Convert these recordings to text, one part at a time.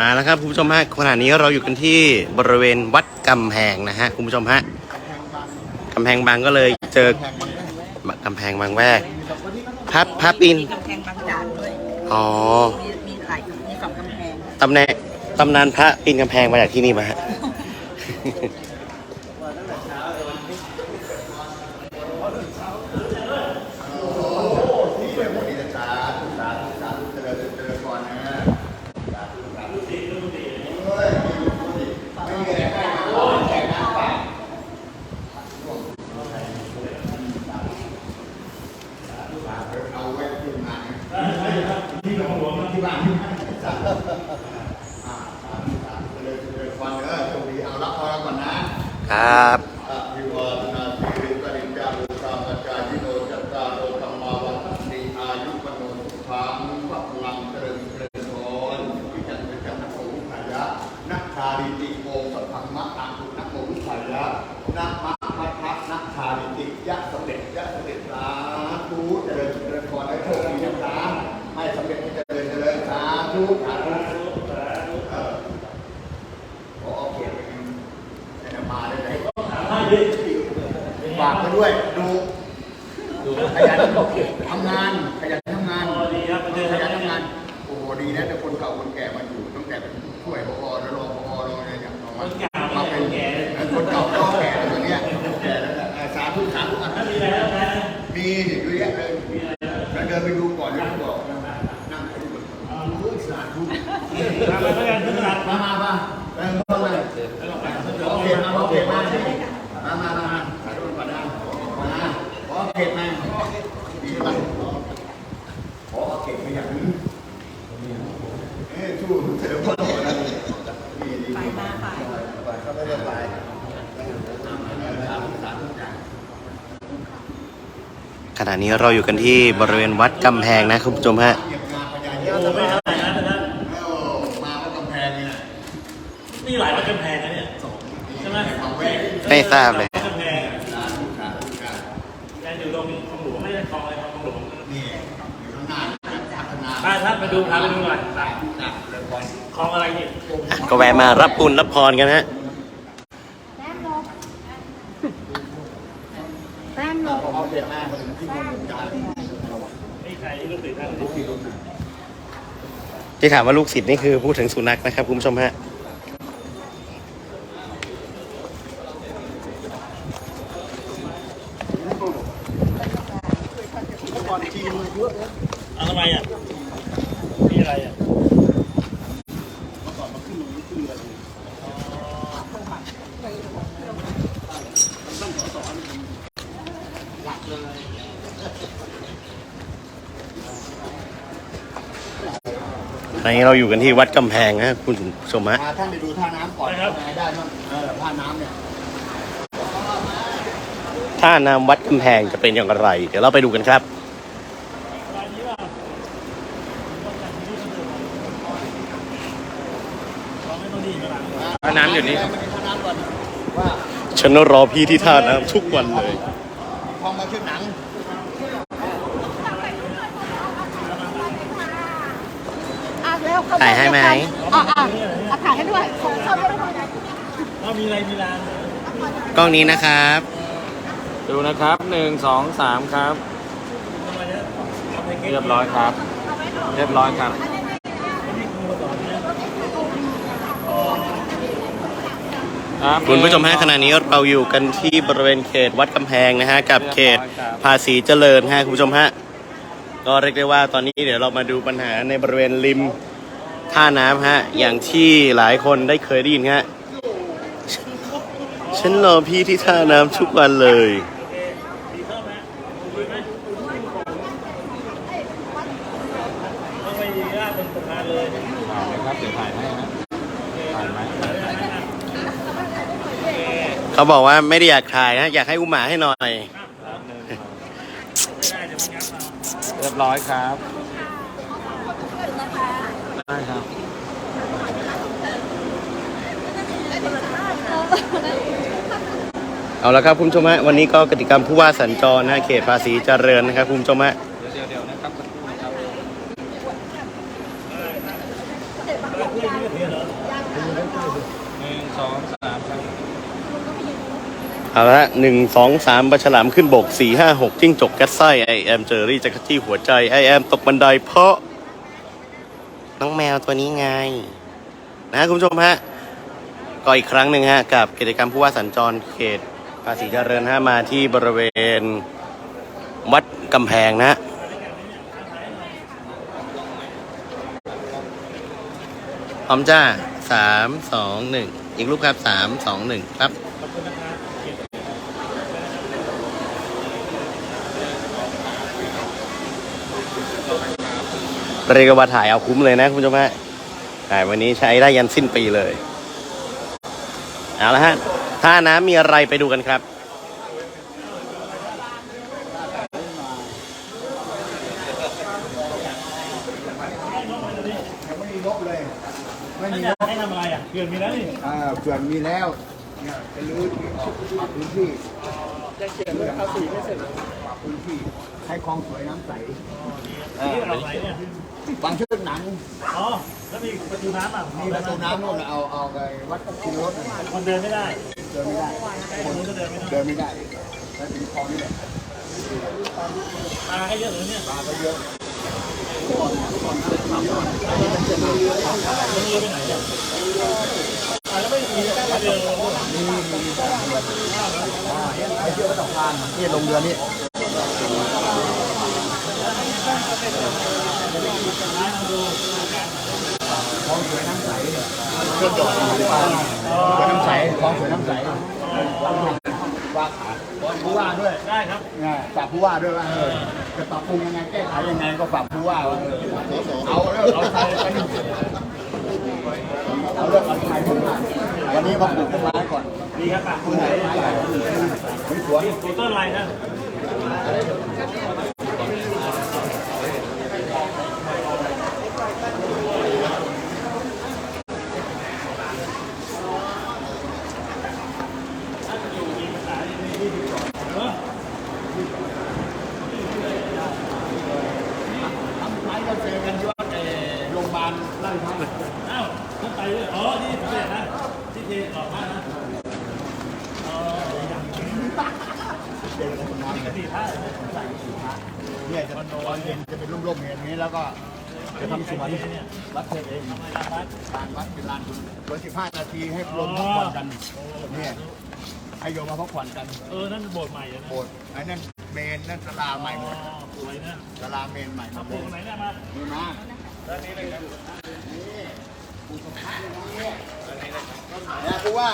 มาแล้วครับคุณผู้ชมฮะขณะนี้เราอยู่กันที่บริเวณวัดกำแพงนะฮะคุณผู้ชมฮะกำแพงบางก็เลยเจอกำแพงบางแวกพระพระปีนมีกำแพงบางจากด้วยอ๋อมีมีหลายมีสองกำแพงตำแหน่งตำนานพระปีนกำแพงมาจากที่นี่มาฮะ วันเออโชคดีเอาละพอแล้วก่อนนะครับ อภิวาทนาสิริปริญญาลูกาปัจจายิโนจัตตารโอธรรมาวันติอายุปโนสุขังพลังเจริญเจริญพรวิจันติจันทโมวิทายะนักชาลิติโอสัพพังมะตังคุนักโมวิทายะนักมะพัทธะนักชาลิติยะสำเร็จยะสำเร็จสาธุเจริญเจริญพรให้โชคดีนะให้สำเร็จให้เจริญเจริญสาธุสาธุเออ ขอเอาเกียรติให้นำมาได้ไหมฝากไปด้วย ดูขยันทำงาน ขยันทำงานดีครับขยันทำงาน โอ้โห ดีนะแต่คนเก่าคนแก่มาอยู่ตั้งแต่เป็นผู้ใหญ่พอแล้วรองพอรองอะไรอย่างเงี้ยมามาเป็นคนเก่าก็แก่แล้วตอนเนี้ยแก่แล้วนะเออสาธุสาธุอะ มีอะไรแล้วนะมีนี่ดูแยะเลยแล้วเดินไปดูก่อนแล้วบอกนั่งไปดูก่อนโอ้ยสาธุมามามาเออมาเลยโอเคมาโอเคมามามามามาถ่ายรูปก่อนนะมาขอเก็บมาดีป่ะขอเก็บมาอย่างนี้เอ้ชูเสือพ่อนะดีดี ไปมาไป ไปเขาไม่ได้ไปสามสามทุกอย่าง ขณะนี้เราอยู่กันที่บริเวณวัดกำแพงนะคุณผู้ชมฮะเก็บงานพญาเยอะสบายนะโอ้มาก็กำแพงเนี่ยนี่หลายวัดกำแพงนะเนี่ยใช่ไหมเอาแวกไม่ทราบเลยวัดกำแพงอะสาธุสาธุการยังอยู่ตรงคลองหลวงไม่ใช่คลองอะไรคลองหลวงนี่อยู่ข้างหน้าพัฒนาไปท่านไปดูพาไปดูหน่อยไปหนักเลยบอลคลองอะไรนี่ก็แวะมารับบุญรับพรกันฮะ แต้มลบ แต้มเอาเด็กมาถึงที่คนจานนี่ใครนี่ลูกศิษย์ท่ายที่ถามว่าลูกศิษย์นี่คือพูดถึงสุนัขนะครับคุณผู้ชมฮะ เอาทำไมอะนี่อะไรอะ ต อนนี้เราอยู่กันที่วัดกำแพงนะคุณผู้ชมฮะมาท่านไปดูท่าน้ำก่อนได้มั้งเออท่าน้ำเนี่ยท่าน้ำวัดกำแพงจะเป็นอย่างไร เดี๋ยวเราไปดูกันครับ ท่าน้ำอยู่นี่ ไปดูท่าน้ำก่อนว่าฉันรอพี่ที่ท่าน้ำทุกวันเลย พอมาขึ้นหนัง อะเร็วเข้าถ่ายให้ไหม อะอะอะถ่ายให้ด้วยขอเข้าไปด้วยเอามีอะไรมีร้านกล้องนี้นะครับ ดูนะครับหนึ่งสองสามครับ เรียบร้อยครับ เรียบร้อยครับ ครับคุณผู้ชมฮะขณะนี้เราอยู่กันที่บริเวณเขตวัดกำแพงนะฮะกับเขตภาษีเจริญฮะคุณผู้ชมฮะก็เรียกได้ว่าตอนนี้เดี๋ยวเรามาดูปัญหาในบริเวณริม ท่าน้ำฮะ อย่างที่หลายคนได้เคยได้ยินฮะ ฉันรอพี่ที่ท่าน้ำทุกวันเลยเป็นประธานเลยถ่ายไหมครับเดี๋ยวถ่ายให้นะถ่ายไหมเขาบอกว่าไม่ได้อยากถ่ายนะ อยากให้อุ้มหมาให้หน่อย เรียบร้อยครับ ได้ครับเอาละครับคุณผู้ชมฮะวันนี้ก็กติกรรมผู้ว่าสัญจรนะเขตภาษีเจริญนะครับคุณผู้ชมฮะเอามครับเอาละหนึ่งสองสามปลาฉลามขึ้นบกสี่ห้าหกจิ้งจกกัดไส้ไอแอมเจอรี่จักรจี้หัวใจไอแอมตกบันไดเพราะ น้องแมวตัวนี้ไง นะคุณผู้ชมฮะก็อีกครั้งหนึ่งฮะกับกิจกรรมผู้ว่าสัญจรเขตภาษีเจริญฮะมาที่บริเวณวัดกำแพงนะพร้อมจ้าสามสองหนึ่งอีกรูปครับสามสองหนึ่งครับ เรียกว่าถ่ายเอาคุ้มเลยนะคุณผู้ชมฮะถ่ายวันนี้ใช้ได้ยันสิ้นปีเลย เอาละฮะท่าน้ำมีอะไรไปดูกันครับยังไม่มีงบเลยไม่มีงบให้ทำอะไรอะเขื่อนมีแล้วนี่อ่าเขื่อนมีแล้วเนี่ยจะรื้ปรับพื้นที่จะเขียนเลยเอาสีไม่เสร็จปรับพื้นที่ให้คลองสวยน้ำใสที่เราไหนเนี่ย บางชุดหนัง อ๋อ แล้วมีประตูน้ำอะมีประตูน้ำโน่นน่ะเอาเอาไปวัดกินรถน่ะคนเดินไม่ได้ เดินไม่ได้คนนู้นก็เดินไม่ได้ เดินไม่ได้แล้วถึงคลองนี่แหละปลาให้เยอะเลยเนี่ยปลาก็เยอะมันเรือไปไหนเนี่ยอ่าแล้วไม่มีเรือลงด้วยไปเที่ยวก็ต้องพานนี่ลงเรือนี่ คลองสวยน้ำใสเครื่องดอกน้ำใสคลองสวยน้ำใสฝากผู้ว่าด้วย ได้ครับเนี่ยฝากผู้ว่าด้วยว่าเออจะปรับปรุงยังไงแก้ไขยังไงก็ฝากผู้ว่าว่าเออเอาเอาใจกันเอาเรื่องเอาใจผู้ว่าวันนี้มาปลูกต้นไม้ก่อนดีครับปลาต้นไม้ใหญ่ไม่สวนตัวต้นอะไรนะ ไม้ก็เจอกันที่ว่าเอ่อโรงพยาบาลไร่พัก อ้าวต้องไปด้วยอ๋อ ที่ผมเห็นนะ ที่เทออกมานะอ๋ออย่างนี้ เจอกันน้ำ กระตีท่าเลยนะ เนี่ยจะตอนเย็นจะเป็นร่มๆอย่างนี้แล้วก็จะทำส วนวัดเทพเองทำไมล่ะบัสลานวัดเป็นลานบุญรถสิบห้านาทีให้ลมพักผ่อนกันเนี่ยให้โยมมาพักผ่อนกัน เออ นั่นโบสถ์ใหม่เลยนะโบสถ์ไอ้นั่นเมนนั่นศาลาใหม่หมอ๋อดสวยนะศาลาเมนใหม่หมมาดปเลลูกยไหนเนี่ยมานี่นะด้านนี้เลยนะนะผู้ว่า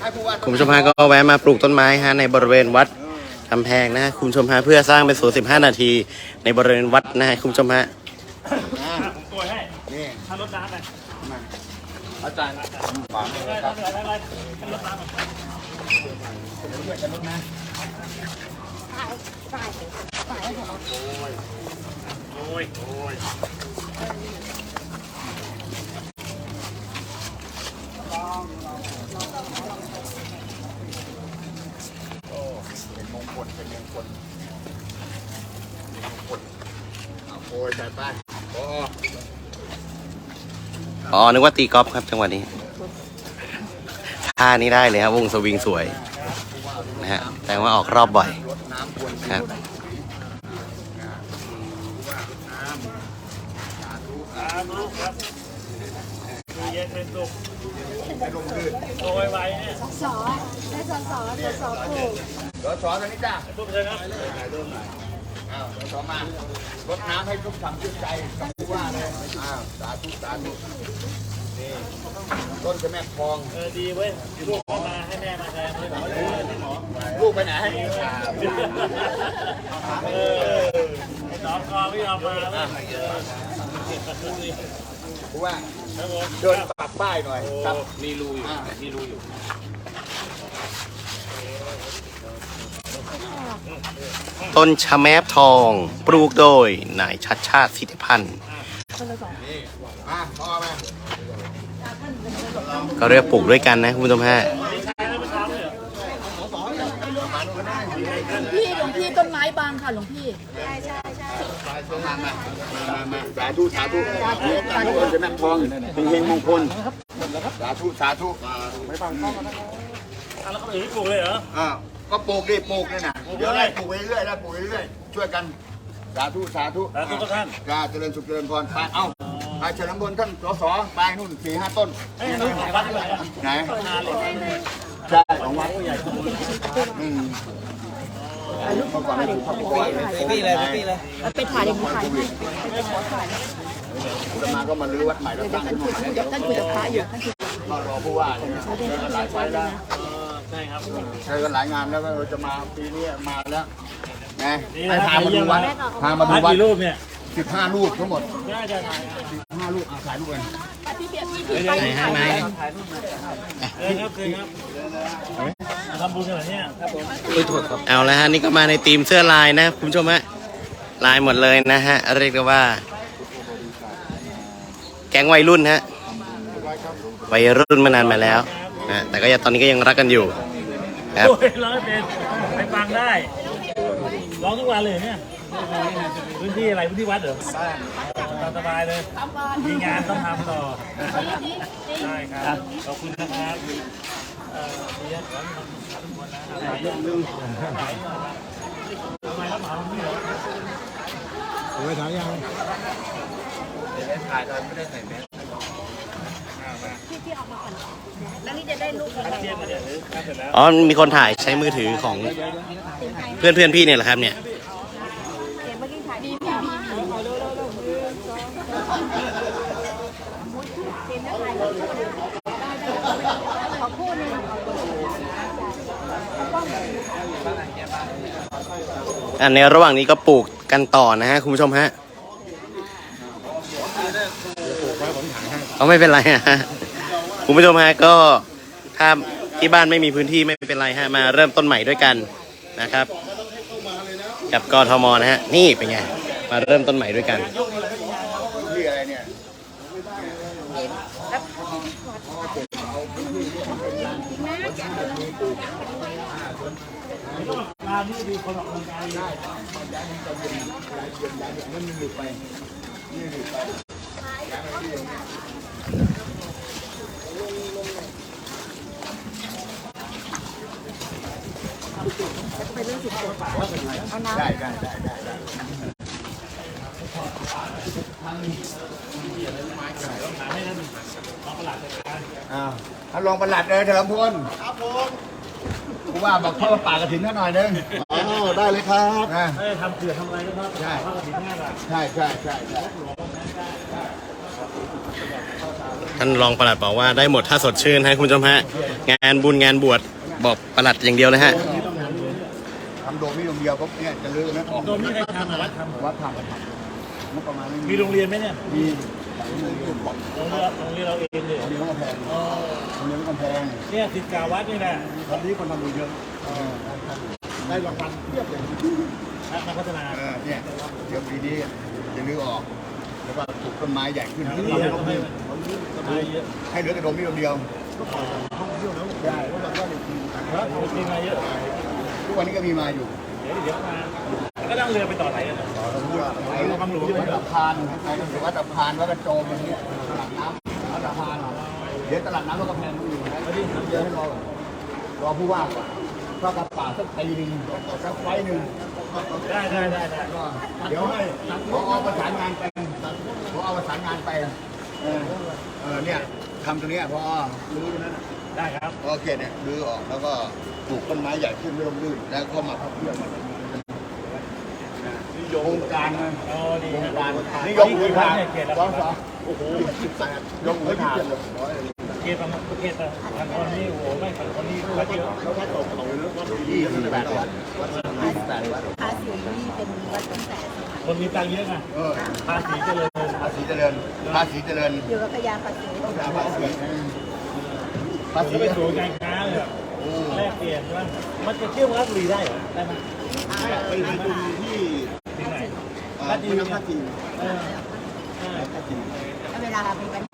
ให้ผู้ว่าคุณผู้ชมฮะก็แวะมาปลูกต้นไม้ฮะในบริเวณวัดกำแพงนะฮะคุณผู้ชมฮะเพื่อสร้างเป็นสวน15 นาที ในบริเวณวัดนะฮะคุณผู้ชมฮะนะอะผมตัวให้ นี่ ถ้า รถน้ำไปมาอาจารย์ฝากด้วยครับได้ได้ได้ถ้ารถน้ำเดี๋ยวช่วยกันรถนะถ่ายถ่ายถ่ายให้หมดโอ้ยโอ้ยเป็นมงคลเป็นมงคลมงคลเอาโอ้ยใส่ไปโอ้ อ๋อ นึกว่าตีกอล์ฟครับจังหวะนี้ ท่านี้ได้เลยครับวงสวิงสวยนะฮะ แต่ว่าออกรอบบ่อยรถน้ำควรครับสาธุครับคือเย็นเป็นสุขให้ลมลื่นโตไวๆเนี่ยสอได้สอสอสอสอปลูกเดี๋ยวสอนอันนี้จ้าทุกเชิญครับ อ้าวเดี๋ยวสอนมารดน้ำให้ทุกทำชื่นใจกับผู้ว่าเลยอ้าวสาธุสาธุนี่ต้นจะแม่คลองเออดีเว้ยลูกเข้ามาให้แม่มาแทนให้หมอให้หมอลูกไปไหนเออไอ้สองกองที่เอามาแล้วผู้ว่าครับผมเดินปรับป้ายหน่อยครับมีรูอยู่มีรูอยู่ ต้นชะแมบทอง ปลูกโดยนายชัดชาติสิทธิพันธ์นี่มาพ่อมาก็เรียกปลูกด้วยกันนะคุณผู้ชมฮะพี่หลวงพี่ต้นไม้บางค่ะหลวงพี่มามามามามาสาธุสาธุตั้งคนจะนั่งทองเป็นเฮงมงคลสาธุสาธุไม่ฟังข้อกันนะอะแล้วเขาอื่นไม่ปลูกเลยเหรออ่า ก็ปลูกดิปลูกนี่นะเดี๋ยวไล่ปลูกไปเรื่อยไล่ปลูกไปเรื่อยช่วยกันสาธุสาธุสาธุทุกท่านจ้าเจริญสุขเจริญพรไปเอ้าไปเฉลิมพลท่านสสไปนู่นสี่ห้าต้นเอ้ยนู้นของวัดด้วยอะไหนใช่ของวัดอืมเมื่อก่อนไม่ถูกเข้าไปก่อนเลยพี่เลยพี่เลยแล้วไปถ่ายเด็กถ่ายให้ไปขอถ่ายจะมาก็มาลื้อวัดใหม่แล้วตั้งขึ้นมาใหม่เดี๋ยวท่านคุยกับพระอยู่ท่านคุยก็รอผู้ว่าเนี่ยเจอกันหลายไฟล์แล้ว ใช่ครับเจอกันหลายงานแล้วก็จะมาปีนี้มาแล้วไงให้พามาดูวัดพามาดูวัดวัดกี่รูปเนี่ยสิบห้าลูกทั้งหมดได้ได้ได้สิบห้าลูกอะถ่ายรูปกันไหนให้ไหมเออครับเออครับทำบุญกันเหรอเนี่ยครับผมเอาละฮะนี่ก็มาในทีมเสื้อลายนะคุณผู้ชมฮะลายหมดเลยนะฮะเรียกได้ว่า แก๊งวัยรุ่นฮะวัยรุ่นมานานมาแล้ว นะแต่ก็ยังตอนนี้ก็ยังรักกันอยู่ครับโอ้ยร้องไม่เป็นไปฟังได้ร้องทุกวันเลยเนี่ยพื้นที่อะไรพื้นที่วัดเหรอตามสบายเลยมีงานต้องทำต่อใช่ครับขอบคุณนะครับเอ่อเรียนขอให้ทำทุกคนนะทำไมต้องเหมาตรงนี้เหรอ แล้วนี่จะได้ลูกยังไงอ๋อมีคนถ่ายใช้มือถือของเพื่อนเพื่อนพี่เนี่ยแหละครับเนี่ยเดี๋ยวเมื่อกี้ถ่ายบีบีบีบีเร็วเร็วเร็วเร็วเกมแล้วถ่ายรูปได้ได้ขอคู่นึงอันในระหว่างนี้ก็ปลูกกันต่อนะฮะคุณผู้ชมฮะเอาไม่เป็นไรฮะ คุณผู้ชมฮะก็ถ้าที่บ้านไม่มีพื้นที่ไม่เป็นไรฮะมาเริ่มต้นใหม่ด้วยกันนะครับ กับกทมนะฮะนี่เป็นไงมาเริ่มต้นใหม่ด้วยกันที่อะไรเนี่ยร้านนี้มีคนออกกำลังกายได้ได้ได้ได้ได้ได้อ้าวท่านรองประหลัดเลยเฉลิมพลครับผมผู้ว่าบอกเข้าป่ากระถินเขาหน่อยนึงอ๋อได้เลยครับนะเอ้ยทำเกลือทำอะไรก็ครับใช่ข้ากระถินง่ายกว่าใช่ใช่ใช่ใช่ท่านรองประหลัดบอกว่าได้หมดถ้าสดชื่นฮะคุณผู้ชมฮะ งานบุญงานบวชบอกประหลัดอย่างเดียวเลยฮะ ทำโดมนี่โรงเดียวก็เนี่ยจะลื้อนะออกโดมนี่ใครทำอะวัดทำวัดทำเมื่อประมาณนี้มีโรงเรียนไหมเนี่ยมีโรงเรียนโรงเรียนเราเองเลยโรงเรียนกำแพงอ๋อโรงเรียนกำแพงเนี่ยสิทธิ์เกาวัดนี่แหละตอนนี้คนทำบุญเยอะได้รางวัลเทียบเลยนักพัฒนาเออเนี่ยเดี๋ยวปีนี้จะลื้อออกแล้วก็ปลูกต้นไม้ใหญ่ขึ้นที่ให้เห็นเหทำไมทำไมเยอะลือแต่โดมนี่โดมเดียวใช่เพราะว่าครับโอเคมาเยอะทุก วันนี้ก็มีมาอยู่เดี๋ยวเดี๋ยวมาแล้วก็นั่งเรือไปต่อไหนกันไอ้วัดตะพานไอ้ก็คือวัดตะพานวัดกระโจมอย่างเงี้ยตลาดน้ำวัดตะพานเดี๋ยวตลาดน้ำวัดกระแพงมันอยู่นะเดี๋ยวให้รอรอผู้ว่าก่อนถ้ากระป่าสักปีหนึ่งสักไฟหนึ่งได้ได้ได้ได้ก็เดี๋ยวให้พอประสานงานไปพอประสานงานไปเออเออเนี่ยทำตรงเนี้ยพอรู้ตรงนั้นน่ะ ได้ครับโอเคเนี่ยรื้อออกแล้วก็ปลูกต้นไม้ใหญ่ขึ้นไม่ร่มรื่นแล้วก็มาพักเพื่อนโครงการนะอ๋อดีโครงครับการนี่นี่ยยกกมืมืออผ่าผ่านนเนี่ยเขตร้ละองสองโอ้โหสิบแปดยกมือผ่านเขตประมาณเขตละทางคนนี้โอ้โหไม่ทางคนนี้วัดเยอะยี่สิบแปดวัดยี่สิบแปดวัดภาษีนี่เป็นวัดตั้งแต่สมัยคนมีตังค์เยอะไงเออภาษีเจริญภาษีเจริญภาษีเจริญอยู่กับพญาภาษีภาษี ภาษีก็ไปสู่การค้าเลยอะแลกเปลี่ยนใช่ไหมมันจะเชื่อมรัฐบุรีได้เหรอได้ไหมไปถึงที่ที่ไหนรัฐจีนรัฐจีนเออใช่แล้วเวลามีปัญ